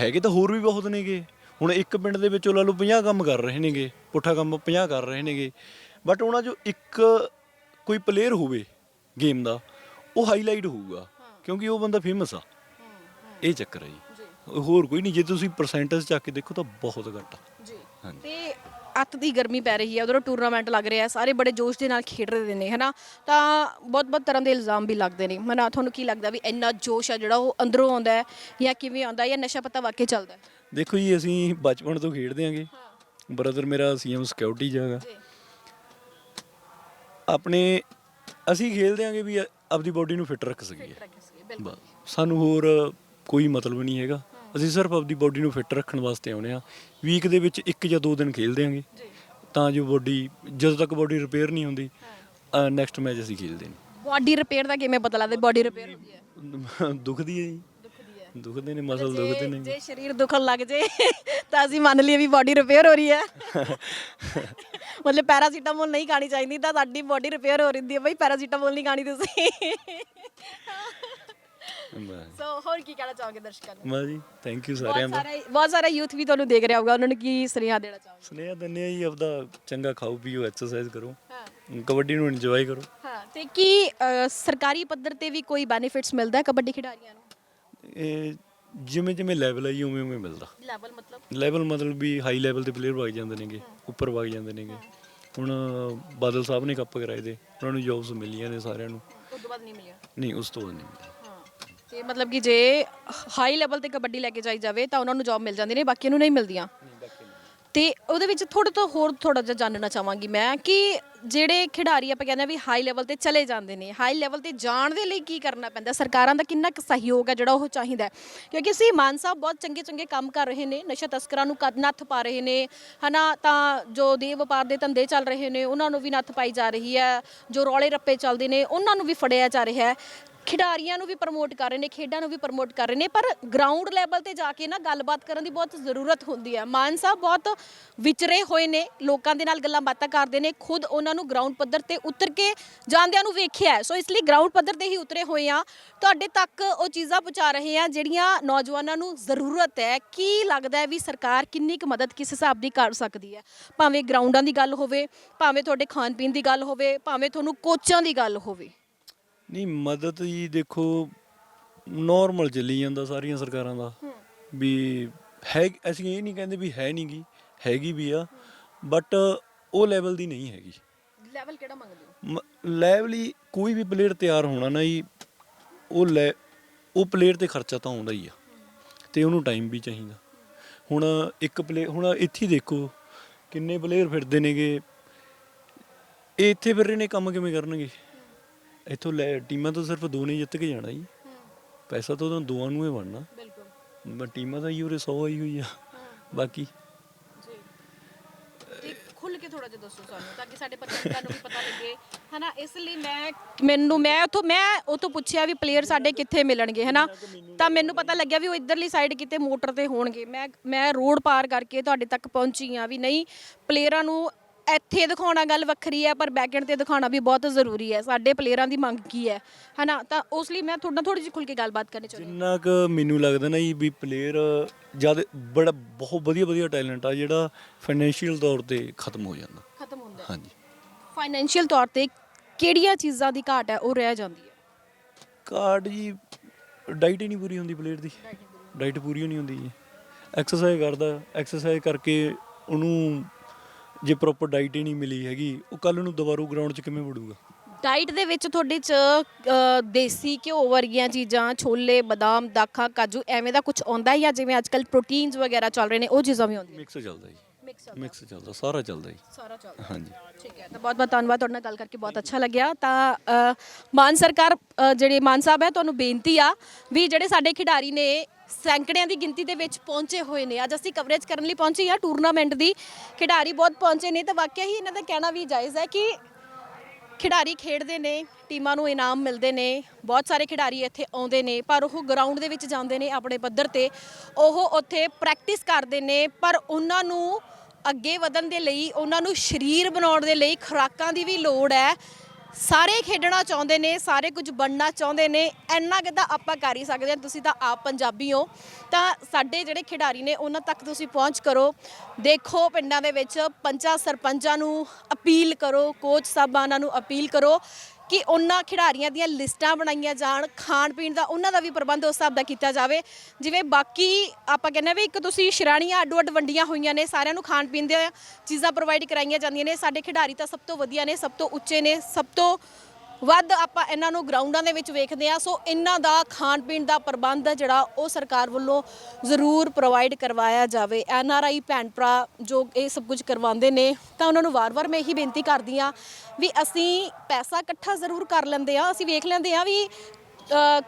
ਹੈਗੇ ਤਾਂ ਹੋਰ ਵੀ ਬਹੁਤ ਨੇਗੇ। ਹੁਣ ਇੱਕ ਪਿੰਡ ਦੇ ਵਿੱਚੋਂ ਲਾ ਲਓ 50 ਕੰਮ ਕਰ ਰਹੇ ਨੇਗੇ ਪੁੱਠਾ ਕੰਮ 50 ਕਰ ਰਹੇ ਨੇਗੇ। ਬਟ ਉਹਨਾਂ 'ਚੋਂ ਇੱਕ ਕੋਈ ਪਲੇਅਰ ਹੋਵੇ ਗੇਮ ਦਾ ਉਹ ਹਾਈਲਾਈਟ ਹੋਊਗਾ ਕਿਉਂਕਿ ਉਹ ਬੰਦਾ ਫੇਮਸ ਆ। ਇਹ ਚੱਕਰ ਹੈ ਜੀ। ਹੋਰ ਕੋਈ ਨਹੀਂ ਜੇ ਤੁਸੀਂ ਪਰਸੈਂਟੇਜ ਚੱਕ ਕੇ ਦੇਖੋ ਤਾਂ ਬਹੁਤ ਘੱਟ ਆ। ਜੀ। ਤੇ ਅੱਤ ਦੀ ਗਰਮੀ ਪੈ ਰਹੀ ਹੈ ਉਧਰੋਂ ਟੂਰਨਾਮੈਂਟ ਲੱਗ ਰਿਹਾ ਹੈ ਸਾਰੇ ਬੜੇ ਜੋਸ਼ ਦੇ ਨਾਲ ਖੇਡ ਰਹੇ ਨੇ ਹਨਾ? ਤਾਂ ਬਹੁਤ ਬਹੁਤ ਤਰ੍ਹਾਂ ਦੇ ਇਲਜ਼ਾਮ ਵੀ ਲੱਗਦੇ ਨੇ। ਮਨਾ ਤੁਹਾਨੂੰ ਕੀ ਲੱਗਦਾ ਵੀ ਇੰਨਾ ਜੋਸ਼ ਆ ਜਿਹੜਾ ਉਹ ਅੰਦਰੋਂ ਆਉਂਦਾ ਹੈ ਜਾਂ ਕਿਵੇਂ ਆਉਂਦਾ ਹੈ ਜਾਂ ਨਸ਼ਾ ਪਤਾ ਵਾਕਈ ਚੱਲਦਾ ਹੈ? ਦੇਖੋ ਜੀ ਅਸੀਂ ਬਚਪਨ ਤੋਂ ਖੇਡਦੇ ਆਂਗੇ। ਬ੍ਰਦਰ ਮੇਰਾ ਸੀਐਮ ਸਿਕਿਉਰਿਟੀ ਜਗ੍ਹਾ ਜੀ ਆਪਣੇ ਅਸੀਂ ਖੇਡਦੇ ਆਂਗੇ ਵੀ ਆਪਦੀ ਬਾਡੀ ਨੂੰ ਫਿੱਟ ਰੱਖ ਸਕੀਏ। ਸਾਨੂੰ ਹੋਰ ਕੋਈ ਮਤਲਬ ਨਹੀਂ ਹੈਗਾ। ਅਸੀਂ ਸਿਰਫ ਆਪਦੀ ਬਾਡੀ ਨੂੰ ਫਿੱਟ ਰੱਖਣ ਵਾਸਤੇ ਆਉਨੇ ਆ ਵੀਕ ਦੇ ਵਿੱਚ ਇੱਕ ਜਾਂ ਦੋ ਦਿਨ ਖੇਡਦੇ ਆਂਗੇ। ਤਾਂ ਜੋ ਬਾਡੀ ਜਦੋਂ ਤੱਕ ਬਾਡੀ ਰਿਪੇਅਰ ਨਹੀਂ ਹੁੰਦੀ ਨੈਕਸਟ ਮੈਚ ਅਸੀਂ ਖੇਡਦੇ ਬਾਡੀ ਰਿਪੇਅਰ ਦਾ ਕਿਵੇਂ ਪਤਾ ਲੱਗਦਾ ਬਾਡੀ ਰਿਪੇਅਰ ਹੁੰਦੀ ਹੈ? ਦੁਖਦੀ ਹੈ ਜੀ। ਦੁਖਦੀ ਨੇ ਮਸਲ ਦੁਖਦੇ ਨੇ। ਜੇ ਸਰੀਰ ਦੁਖਣ ਲੱਗ ਜੇ ਤਾਂ ਅਸੀਂ ਮੰਨ ਲਈਏ ਵੀ ਬਾਡੀ ਰਿਪੇਅਰ ਹੋ ਰਹੀ ਹੈ। ਮਤਲਬ ਪੈਰਾਸੀਟਾਮੋਲ ਨਹੀਂ ਖਾਣੀ ਚਾਹੀਦੀ ਤਾਂ ਸਾਡੀ ਬਾਡੀ ਰਿਪੇਅਰ ਹੋ ਰਹੀ ਹੈ ਬਈ ਪੈਰਾਸੀਟਾਮੋਲ ਨਹੀਂ ਖਾਣੀ ਤੁਸੀਂ। ਬਸ। ਸੋ ਹੋਰ ਕੀ ਕਹਿਣਾ ਚਾਹੋਗੇ ਦਰਸ਼ਕਾਂ ਨੂੰ? ਮਾ ਜੀ ਥੈਂਕ ਯੂ ਬਹੁਤ ਸਾਰਿਆਂ ਦਾ ਸਾਰਾ ਬਹੁਤ ਸਾਰਾ ਯੂਥ ਵੀ ਤੁਹਾਨੂੰ ਦੇਖ ਰਿਹਾ ਹੋਊਗਾ ਉਹਨਾਂ ਨੂੰ ਕੀ ਸੁਨੇਹਾ ਦੇਣਾ ਚਾਹੋਗੇ? ਸੁਨੇਹਾ ਦਿੰਦੇ ਆ ਜੀ ਆਪਦਾ ਚੰਗਾ ਖਾਓ ਪੀਓ ਐਕਸਰਸਾਈਜ਼ ਕਰੋ। ਹਾਂ। ਕਬੱਡੀ ਨੂੰ ਇੰਜੋਏ ਕਰੋ। ਹਾਂ ਤੇ ਕੀ ਅ, ਸਰਕਾਰੀ ਪੱਧਰ ਤੇ ਵੀ ਕੋਈ ਬੈਨੀਫਿਟਸ ਮਿਲਦਾ ਹੈ ਕਬੱਡੀ ਖਿਡਾਰੀਆਂ ਨੂੰ? ਇਹ ਜਿਵੇਂ ਜਿਵੇਂ ਲੈਵਲ ਹੈ ਜੀ ਉਵੇਂ ਉਵੇਂ ਮਿਲਦਾ। ਲੈਵਲ ਮਤਲਬ? ਲੈਵਲ ਮਤਲਬ ਵੀ ਹਾਈ ਲੈਵਲ ਤੇ ਪਲੇਅਰ ਵਗ ਜਾਂਦੇ ਨੇਗੇ ਉੱਪਰ ਵਗ ਜਾਂਦੇ ਨੇਗੇ। ਹੁਣ ਬਾਦਲ ਸਾਹਿਬ ਨੇ ਕੱਪ ਕਰਾਏ ਦੇ ਉਹਨਾਂ ਨੂੰ ਜੌਬਸ ਮਿਲੀਆਂ ਨੇ ਸਾਰਿਆਂ ਨੂੰ। ਉਸ ਤੋਂ ਬਾਅਦ ਨਹੀਂ ਮਿਲਿਆ? ਨਹੀਂ ਉਸ ਤੋਂ ਬਾਅਦ ਨਹੀਂ ਮਿਲੀਆਂ। ਤੇ ਮਤਲਬ ਕਿ ਜੇ ਹਾਈ ਲੈਵਲ ਤੇ ਕਬੱਡੀ ਲੈ ਕੇ ਜਾਈ ਜਾਵੇ ਤਾਂ ਉਹਨਾਂ ਨੂੰ ਜੌਬ ਮਿਲ ਜਾਂਦੀ ਨੇ ਬਾਕੀਆਂ ਨੂੰ ਨਹੀਂ ਮਿਲਦੀਆਂ। ਤੇ ਉਹਦੇ ਵਿੱਚ ਥੋੜਾ ਤੋਂ ਹੋਰ ਥੋੜਾ ਜਿਹਾ ਜਾਣਨਾ ਚਾਹਾਂਗੀ ਮੈਂ ਕਿ ਜਿਹੜੇ ਖਿਡਾਰੀ ਆਪਾਂ ਕਹਿੰਦੇ ਆ ਵੀ ਹਾਈ ਲੈਵਲ ਤੇ ਚਲੇ ਜਾਂਦੇ ਨੇ ਹਾਈ ਲੈਵਲ ਤੇ ਜਾਣ ਦੇ ਲਈ ਕੀ ਕਰਨਾ ਪੈਂਦਾ? ਸਰਕਾਰਾਂ ਦਾ ਕਿੰਨਾ ਕੁ ਸਹਿਯੋਗ ਹੈ ਜਿਹੜਾ ਉਹ ਚਾਹੀਦਾ ਹੈ? ਕਿਉਂਕਿ ਅਸੀਂ ਮਾਨ ਸਾਹਿਬ ਬਹੁਤ ਚੰਗੇ ਚੰਗੇ ਕੰਮ ਕਰ ਰਹੇ ਨੇ, ਨਸ਼ਾ ਤਸਕਰਾਂ ਨੂੰ ਕਦ ਨੱਥ ਪਾ ਰਹੇ ਨੇ, ਹਨਾ? ਤਾਂ ਜੋ ਦੇਹ ਵਪਾਰ ਦੇ ਧੰਦੇ ਚੱਲ ਰਹੇ ਨੇ, ਉਹਨਾਂ ਨੂੰ ਵੀ ਨੱਥ ਪਾਈ ਜਾ ਰਹੀ ਹੈ, ਜੋ ਰੌਲੇ ਰੱਪੇ ਚੱਲਦੇ ਨੇ, ਉਹਨਾਂ ਨੂੰ ਵੀ ਫੜਿਆ ਜਾ ਰਿਹਾ ਹੈ। ਖਿਡਾਰੀਆਂ ਨੂੰ ਵੀ ਪ੍ਰਮੋਟ ਕਰ ਰਹੇ ਨੇ, ਖੇਡਾਂ ਨੂੰ ਵੀ ਪ੍ਰਮੋਟ ਕਰ ਰਹੇ ਨੇ, ਪਰ ਗਰਾਊਂਡ ਲੈਵਲ ਤੇ ਜਾ ਕੇ ਨਾ ਗੱਲਬਾਤ ਕਰਨ ਦੀ ਬਹੁਤ ਜ਼ਰੂਰਤ ਹੁੰਦੀ ਹੈ। ਮਾਨ ਸਾਹਿਬ ਬਹੁਤ ਵਿਚਰੇ ਹੋਏ ਨੇ, ਲੋਕਾਂ ਦੇ ਨਾਲ ਗੱਲਾਂ ਬਾਤਾਂ ਕਰਦੇ ਨੇ, ਖੁਦ ਉਹਨਾਂ ਨੂੰ ਗਰਾਊਂਡ ਪੱਧਰ ਤੇ ਉਤਰ ਕੇ ਜਾਂਦਿਆਂ ਨੂੰ ਵੇਖਿਆ ਸੋ ਇਸ ਲਈ ਗਰਾਊਂਡ ਪੱਧਰ ਤੇ ਹੀ ਉਤਰੇ ਹੋਏ ਆ ਤੁਹਾਡੇ ਤੱਕ ਉਹ ਚੀਜ਼ਾਂ ਪਹੁੰਚਾ ਰਹੇ ਆ ਜਿਹੜੀਆਂ ਨੌਜਵਾਨਾਂ ਨੂੰ ਜ਼ਰੂਰਤ ਹੈ। ਕੀ ਲੱਗਦਾ ਹੈ ਵੀ ਸਰਕਾਰ ਕਿੰਨੀ ਕੁ ਮਦਦ ਕਿਸ ਹਿਸਾਬ ਦੀ ਕਰ ਸਕਦੀ ਹੈ? ਭਾਵੇਂ ਗਰਾਊਂਡਾਂ ਦੀ ਗੱਲ ਹੋਵੇ, ਭਾਵੇਂ ਤੁਹਾਡੇ ਖਾਣ ਪੀਣ ਦੀ ਗੱਲ ਹੋਵੇ, ਭਾਵੇਂ ਤੁਹਾਨੂੰ ਕੋਚਾਂ ਦੀ ਗੱਲ ਹੋਵੇ। ਨਹੀਂ ਮਦਦ ਜੀ ਦੇਖੋ ਨਾਰਮਲ ਚੱਲੀ ਜਾਂਦਾ ਸਾਰੀਆਂ ਸਰਕਾਰਾਂ ਦਾ। ਵੀ ਹੈ ਅਸੀਂ ਇਹ ਨਹੀਂ ਕਹਿੰਦੇ ਵੀ ਹੈ ਨਹੀਂਗੀ ਹੈਗੀ ਵੀ ਆ ਬਟ ਉਹ ਲੈਵਲ ਦੀ ਨਹੀਂ ਹੈਗੀ। ਲੈਵਲ ਕਿਹੜਾ ਮੰਗਦੇ ਹੋ? ਲੈਵਲ ਹੀ ਕੋਈ ਵੀ ਪਲੇਅਰ ਤਿਆਰ ਹੋਣਾ ਨਾ ਜੀ ਉਹ ਲੈ ਉਹ ਪਲੇਅਰ ਤੇ ਖਰਚਾ ਤਾਂ ਆਉਂਦਾ ਹੀ ਆ। ਤੇ ਉਹਨੂੰ ਟਾਈਮ ਵੀ ਚਾਹੀਦਾ। ਹੁਣ ਇੱਕ ਪਲੇ ਹੁਣ ਇੱਥੇ ਦੇਖੋ ਕਿੰਨੇ ਪਲੇਅਰ ਫਿਰਦੇ ਨੇਗੇ। ਇਹ ਇੱਥੇ ਫਿਰ ਰਹੇ ਨੇ ਕੰਮ ਕਿਵੇਂ ਕਰਨਗੇ? ਇੱਥੋਂ ਲੈ ਟੀਮਾਂ ਤੋਂ ਸਿਰਫ ਦੋ ਨੇ ਜਿੱਤ ਕੇ ਜਾਣਾ ਜੀ। ਪੈਸਾ ਤਾਂ ਉਹਨਾਂ ਦੋਵਾਂ ਨੂੰ ਹੀ ਬਣਨਾ। ਬਿਲਕੁਲ। ਮੈਂ ਟੀਮਾਂ ਤਾਂ ਹੀ ਉਰੇ 100 ਆਈ ਹੋਈ ਆ। ਬਾਕੀ ਜੀ। ਤੇ ਖੁੱਲ ਕੇ ਥੋੜਾ ਜਿਹਾ ਦੱਸੋ ਸਾਨੂੰ ਤਾਂ ਕਿ ਸਾਡੇ ਪੱਤਰਕਾਰ ਨੂੰ ਵੀ ਪਤਾ ਲੱਗੇ। ਹਨਾ ਇਸ ਲਈ ਮੈਂ ਮੈਨੂੰ ਮੈਂ ਉਥੋਂ ਮੈਂ ਉਥੋਂ ਪੁੱਛਿਆ ਵੀ ਪਲੇਅਰ ਸਾਡੇ ਕਿੱਥੇ ਮਿਲਣਗੇ ਹਨਾ? ਤਾਂ ਮੈਨੂੰ ਪਤਾ ਲੱਗਿਆ ਵੀ ਉਹ ਇਧਰਲੀ ਸਾਈਡ ਕਿਤੇ ਮੋਟਰ ਤੇ ਹੋਣਗੇ। ਮੈਂ ਮੈਂ ਰੋਡ ਪਾਰ ਕਰਕੇ ਤੁਹਾਡੇ ਤੱਕ ਪਹੁੰਚੀ ਆ ਵੀ ਨਹੀਂ ਪਲੇਅਰਾਂ ਨੂੰ ਇੱਥੇ ਦਿਖਾਉਣਾ ਗੱਲ ਵੱਖਰੀ ਹੈ ਪਰ ਬੈਕਐਂਡ ਤੇ ਦਿਖਾਉਣਾ ਵੀ ਬਹੁਤ ਜ਼ਰੂਰੀ ਹੈ। ਸਾਡੇ ਪਲੇਅਰਾਂ ਦੀ ਮੰਗ ਕੀ ਹੈ? ਹਨਾ? ਤਾਂ ਉਸ ਲਈ ਮੈਂ ਤੁਹਾਡੇ ਥੋੜੀ ਜਿਹੀ ਖੁੱਲ ਕੇ ਗੱਲਬਾਤ ਕਰਨੀ ਚਾਹੁੰਦੀ ਹਾਂ। ਜਿੰਨਾ ਕੁ ਮੈਨੂੰ ਲੱਗਦਾ ਨਾ ਜੀ ਵੀ ਪਲੇਅਰ ਜਦ ਬੜਾ ਬਹੁਤ ਵਧੀਆ ਵਧੀਆ ਟੈਲੈਂਟ ਆ ਜਿਹੜਾ ਫਾਈਨੈਂਸ਼ੀਅਲ ਤੌਰ ਤੇ ਖਤਮ ਹੋ ਜਾਂਦਾ। ਖਤਮ ਹੁੰਦਾ ਹਾਂਜੀ। ਫਾਈਨੈਂਸ਼ੀਅਲ ਤੌਰ ਤੇ ਕਿਹੜੀਆਂ ਚੀਜ਼ਾਂ ਦੀ ਘਾਟ ਹੈ? ਉਹ ਰਹਿ ਜਾਂਦੀ ਹੈ। ਕਾਰਡ ਜੀ ਡਾਈਟ ਹੀ ਨਹੀਂ ਪੂਰੀ ਹੁੰਦੀ ਪਲੇਅਰ ਦੀ। ਡਾਈਟ ਪੂਰੀ ਨਹੀਂ ਹੁੰਦੀ ਜੀ। ਐਕਸਰਸਾਈਜ਼ ਕਰਦਾ ਐਕਸਰਸਾਈਜ਼ ਕਰਕੇ ਉਹਨੂੰ ਜੇ ਪ੍ਰੋਪਰ ਡਾਈਟ ਹੀ ਨਹੀਂ ਮਿਲੀ ਹੈਗੀ ਉਹ ਕੱਲ ਨੂੰ ਦੁਬਾਰਾ ਗਰਾਊਂਡ 'ਚ ਕਿਵੇਂ ਵੜੂਗਾ? ਡਾਈਟ ਦੇ ਵਿੱਚ ਤੁਹਾਡੇ ਚ ਅ, ਦੇਸੀ ਘਿਓ ਵਰਗੀਆਂ ਚੀਜ਼ਾਂ ਛੋਲੇ ਬਦਾਮ ਦਾਖਾਂ ਕਾਜੂ ਐਵੇਂ ਦਾ ਕੁਝ ਆਉਂਦਾ ਹੈ ਜਾਂ ਜਿਵੇਂ ਅੱਜਕੱਲ ਪ੍ਰੋਟੀਨਸ ਵਗੈਰਾ ਚੱਲ ਰਹੇ ਨੇ ਉਹ ਚੀਜ਼ਾਂ ਵੀ ਆਉਂਦੀਆਂ? ਮਿਕਸ ਚੱਲਦਾ ਜੀ। ਮਿਕਸ ਮਿਕਸ ਚੱਲਦਾ ਸਾਰਾ ਚੱਲਦਾ ਜੀ। ਸਾਰਾ ਚੱਲਦਾ। ਹਾਂਜੀ। ਠੀਕ ਹੈ ਤਾਂ ਬਹੁਤ ਬਹੁਤ ਧੰਨਵਾਦ ਤੁਹਾਡੇ ਨਾਲ ਗੱਲ ਕਰਕੇ ਬਹੁਤ ਅੱਛਾ ਲੱਗਿਆ। ਤਾਂ ਅ, ਮਾਨ ਸਰਕਾਰ ਅ, ਜਿਹੜੇ ਮਾਨ ਸਾਹਿਬ ਹੈ ਤੁਹਾਨੂੰ ਬੇਨਤੀ ਆ ਵੀ ਜਿਹੜੇ ਸਾਡੇ ਖਿਡਾਰੀ ਨੇ ਸੈਂਕੜਿਆਂ ਦੀ ਗਿਣਤੀ ਦੇ ਵਿੱਚ ਪਹੁੰਚੇ ਹੋਏ ਨੇ। ਅੱਜ ਅਸੀਂ ਕਵਰੇਜ ਕਰਨ ਲਈ ਪਹੁੰਚੇ ਹਾਂ ਟੂਰਨਾਮੈਂਟ ਦੀ। ਖਿਡਾਰੀ ਬਹੁਤ ਪਹੁੰਚੇ ਨੇ ਤਾਂ ਵਾਕਿਆ ਹੀ ਇਹਨਾਂ ਦਾ ਕਹਿਣਾ ਵੀ ਜਾਇਜ਼ ਹੈ ਕਿ ਖਿਡਾਰੀ ਖੇਡਦੇ ਨੇ, ਟੀਮਾਂ ਨੂੰ ਇਨਾਮ ਮਿਲਦੇ ਨੇ, ਬਹੁਤ ਸਾਰੇ ਖਿਡਾਰੀ ਇੱਥੇ ਆਉਂਦੇ ਨੇ, ਪਰ ਉਹ ਗਰਾਊਂਡ ਦੇ ਵਿੱਚ ਜਾਂਦੇ ਨੇ ਆਪਣੇ ਪੱਧਰ ਤੇ। ਉਹ ਉੱਥੇ ਪ੍ਰੈਕਟਿਸ ਕਰਦੇ ਨੇ, ਪਰ ਉਹਨਾਂ ਨੂੰ ਅੱਗੇ ਵਧਣ ਦੇ ਲਈ, ਉਹਨਾਂ ਨੂੰ ਸਰੀਰ ਬਣਾਉਣ ਦੇ ਲਈ ਖੁਰਾਕਾਂ ਦੀ ਵੀ ਲੋੜ ਹੈ। ਸਾਰੇ ਖੇਡਣਾ ਚਾਹੁੰਦੇ ਨੇ, ਸਾਰੇ ਕੁਝ ਬਣਨਾ ਚਾਹੁੰਦੇ ਨੇ, ਇੰਨਾ ਕਿੱਦਾਂ ਆਪਾਂ ਕਰ ਹੀ ਸਕਦੇ ਹਾਂ, ਤੁਸੀਂ ਤਾਂ ਆਪ ਪੰਜਾਬੀ ਹੋ। ਤਾਂ ਸਾਡੇ ਜਿਹੜੇ ਖਿਡਾਰੀ ਨੇ, ਉਹਨਾਂ ਤੱਕ ਤੁਸੀਂ ਪਹੁੰਚ ਕਰੋ। ਦੇਖੋ ਪਿੰਡਾਂ ਦੇ ਵਿੱਚ ਪੰਚਾਂ ਸਰਪੰਚਾਂ ਨੂੰ ਅਪੀਲ ਕਰੋ, ਕੋਚ ਸਾਹਿਬਾਨਾਂ ਨੂੰ ਅਪੀਲ ਕਰੋ। ਕਿ ਉਹਨਾਂ ਖਿਡਾਰੀਆਂ ਦੀਆਂ ਲਿਸਟਾਂ ਬਣਾਈਆਂ ਜਾਣ, ਖਾਣ ਪੀਣ ਦਾ ਉਹਨਾਂ ਦਾ ਵੀ ਪ੍ਰਬੰਧ ਉਸ ਹਿਸਾਬ ਦਾ ਕੀਤਾ ਜਾਵੇ। ਜਿਵੇਂ ਬਾਕੀ ਆਪਾਂ ਕਹਿੰਦੇ ਵੀ ਇੱਕ ਤੁਸੀਂ ਸ਼੍ਰੇਣੀਆਂ ਅੱਡੋ ਅੱਡ ਵੰਡੀਆਂ ਹੋਈਆਂ ਨੇ, ਸਾਰਿਆਂ ਨੂੰ ਖਾਣ ਪੀਣ ਦੀਆਂ ਚੀਜ਼ਾਂ ਪ੍ਰੋਵਾਈਡ ਕਰਾਈਆਂ ਜਾਂਦੀਆਂ ਨੇ। ਸਾਡੇ ਖਿਡਾਰੀ ਤਾਂ ਸਭ ਤੋਂ ਵਧੀਆ ਨੇ, ਸਭ ਤੋਂ ਉੱਚੇ ਨੇ, ਸਭ ਤੋਂ ਵੱਧ ਆਪਾਂ ਇਹਨਾਂ ਨੂੰ ਗਰਾਊਂਡਾਂ ਦੇ ਵਿੱਚ ਵੇਖਦੇ ਆ ਸੋ ਇਹਨਾਂ ਦਾ ਖਾਣ ਪੀਣ ਦਾ ਪ੍ਰਬੰਧ ਹੈ ਜਿਹੜਾ ਉਹ ਸਰਕਾਰ ਵੱਲੋਂ ਜ਼ਰੂਰ ਪ੍ਰੋਵਾਈਡ ਕਰਵਾਇਆ ਜਾਵੇ। ਐਨ ਆਰ ਆਈ ਭੈਣ ਭਰਾ ਜੋ ਇਹ ਸਭ ਕੁਝ ਕਰਵਾਉਂਦੇ ਨੇ, ਤਾਂ ਉਹਨਾਂ ਨੂੰ ਵਾਰ-ਵਾਰ ਮੈਂ ਇਹੀ ਬੇਨਤੀ ਕਰਦੀ ਆ ਵੀ ਅਸੀਂ ਪੈਸਾ ਇਕੱਠਾ ਜ਼ਰੂਰ ਕਰ ਲੈਂਦੇ ਆ ਅਸੀਂ ਵੇਖ ਲੈਂਦੇ ਆ ਵੀ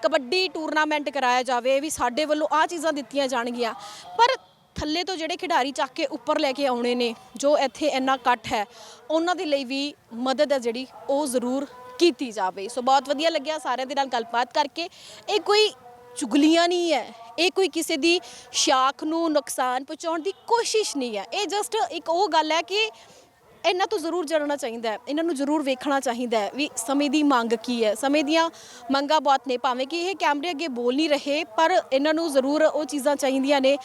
ਕਬੱਡੀ ਟੂਰਨਾਮੈਂਟ ਕਰਾਇਆ ਜਾਵੇ, ਵੀ ਸਾਡੇ ਵੱਲੋਂ ਆ ਚੀਜ਼ਾਂ ਦਿੱਤੀਆਂ ਜਾਣਗੀਆਂ। ਪਰ ਥੱਲੇ ਤੋਂ ਜਿਹੜੇ ਖਿਡਾਰੀ ਚੱਕ ਕੇ ਉੱਪਰ ਲੈ ਕੇ ਆਉਣੇ ਨੇ, ਜੋ ਇੱਥੇ ਇੰਨਾ ਇਕੱਠ ਹੈ, ਉਹਨਾਂ ਦੇ ਲਈ ਵੀ ਮਦਦ ਹੈ ਜਿਹੜੀ, ਉਹ ਜ਼ਰੂਰ ਕੀਤੀ ਜਾਵੇ। ਸੋ ਬਹੁਤ ਵਧੀਆ ਲੱਗਿਆ ਸਾਰਿਆਂ ਦੇ ਨਾਲ ਗੱਲਬਾਤ ਕਰਕੇ। ਇਹ ਕੋਈ ਚੁਗਲੀਆਂ ਨਹੀਂ ਹੈ। ਇਹ ਕੋਈ ਕਿਸੇ ਦੀ ਸ਼ਾਖ ਨੂੰ ਨੁਕਸਾਨ ਪਹੁੰਚਾਉਣ ਦੀ ਕੋਸ਼ਿਸ਼ ਨਹੀਂ ਹੈ। ਇਹ ਜਸਟ ਇੱਕ ਉਹ ਗੱਲ ਹੈ ਕਿ ਇਹਨਾਂ ਤੋਂ ਜ਼ਰੂਰ ਜਾਣਨਾ ਚਾਹੀਦਾ ਹੈ ਇਹਨਾਂ ਨੂੰ ਜ਼ਰੂਰ ਵੇਖਣਾ ਚਾਹੀਦਾ ਹੈ ਵੀ ਸਮੇਂ ਦੀ ਮੰਗ ਕੀ ਹੈ ਸਮੇਂ ਦੀਆਂ ਮੰਗਾਂ ਬਹੁਤ ਨੇ ਭਾਵੇਂ ਕਿ ਇਹ ਕੈਮਰੇ ਅੱਗੇ ਬੋਲ ਨਹੀਂ ਰਹੇ ਪਰ ਇਹਨਾਂ ਨੂੰ ਜ਼ਰੂਰ ਉਹ ਚੀਜ਼ਾਂ ਚਾਹੀਦੀਆਂ ਨੇ।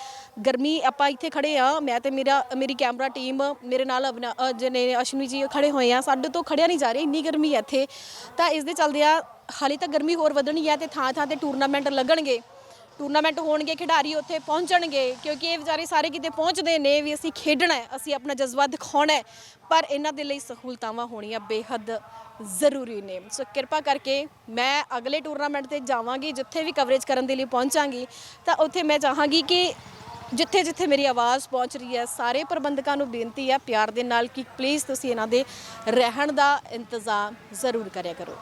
ਗਰਮੀ ਆਪਾਂ ਇੱਥੇ ਖੜੇ ਆ ਮੈਂ ਤੇ ਮੇਰਾ ਮੇਰੀ ਕੈਮਰਾ ਟੀਮ ਮੇਰੇ ਨਾਲ ਅਵਨਾ- ਅ, ਜਨੇ ਅਸ਼ਵਨੀ ਜੀ ਖੜੇ ਹੋਏ ਆ ਸਾਡੇ ਤੋਂ ਖੜਿਆ ਨਹੀਂ ਜਾ ਰਿਹਾ ਇੰਨੀ ਗਰਮੀ ਹੈ ਇੱਥੇ। ਤਾਂ ਇਸ ਦੇ ਚੱਲਦੇ ਆ ਹਾਲੇ ਤਾਂ ਗਰਮੀ ਹੋਰ ਵਧਣੀ ਹੈ ਤੇ ਥਾਂ ਥਾਂ ਤੇ ਟੂਰਨਾਮੈਂਟ ਲੱਗਣਗੇ। ਟੂਰਨਾਮੈਂਟ ਹੋਣਗੇ, ਖਿਡਾਰੀ ਉੱਥੇ ਪਹੁੰਚਣਗੇ, ਕਿਉਂਕਿ ਇਹ ਵਿਚਾਰੇ ਸਾਰੇ ਕਿਤੇ ਪਹੁੰਚਦੇ ਨੇ ਵੀ ਅਸੀਂ ਖੇਡਣਾ ਹੈ, ਅਸੀਂ ਆਪਣਾ ਜਜ਼ਬਾ ਦਿਖਾਉਣਾ ਹੈ, ਪਰ ਇਹਨਾਂ ਦੇ ਲਈ ਸਹੂਲਤਾਵਾਂ ਹੋਣੀਆਂ ਬੇਹੱਦ ਜ਼ਰੂਰੀ ਨੇ। ਸੋ ਕਿਰਪਾ ਕਰਕੇ ਮੈਂ ਅਗਲੇ ਟੂਰਨਾਮੈਂਟ ਤੇ ਜਾਵਾਂਗੀ, ਜਿੱਥੇ ਵੀ ਕਵਰੇਜ ਕਰਨ ਦੇ ਲਈ ਪਹੁੰਚਾਂਗੀ, ਤਾਂ ਉੱਥੇ ਮੈਂ ਚਾਹਾਂਗੀ ਕਿ ਜਿੱਥੇ ਜਿੱਥੇ ਮੇਰੀ ਆਵਾਜ਼ ਪਹੁੰਚ ਰਹੀ ਹੈ, ਸਾਰੇ ਪ੍ਰਬੰਧਕਾਂ ਨੂੰ ਬੇਨਤੀ ਹੈ ਪਿਆਰ ਦੇ ਨਾਲ ਕਿ ਪਲੀਜ਼ ਤੁਸੀਂ ਇਹਨਾਂ ਦੇ ਰਹਿਣ ਦਾ ਇੰਤਜ਼ਾਮ ਜ਼ਰੂਰ ਕਰਿਆ ਕਰੋ।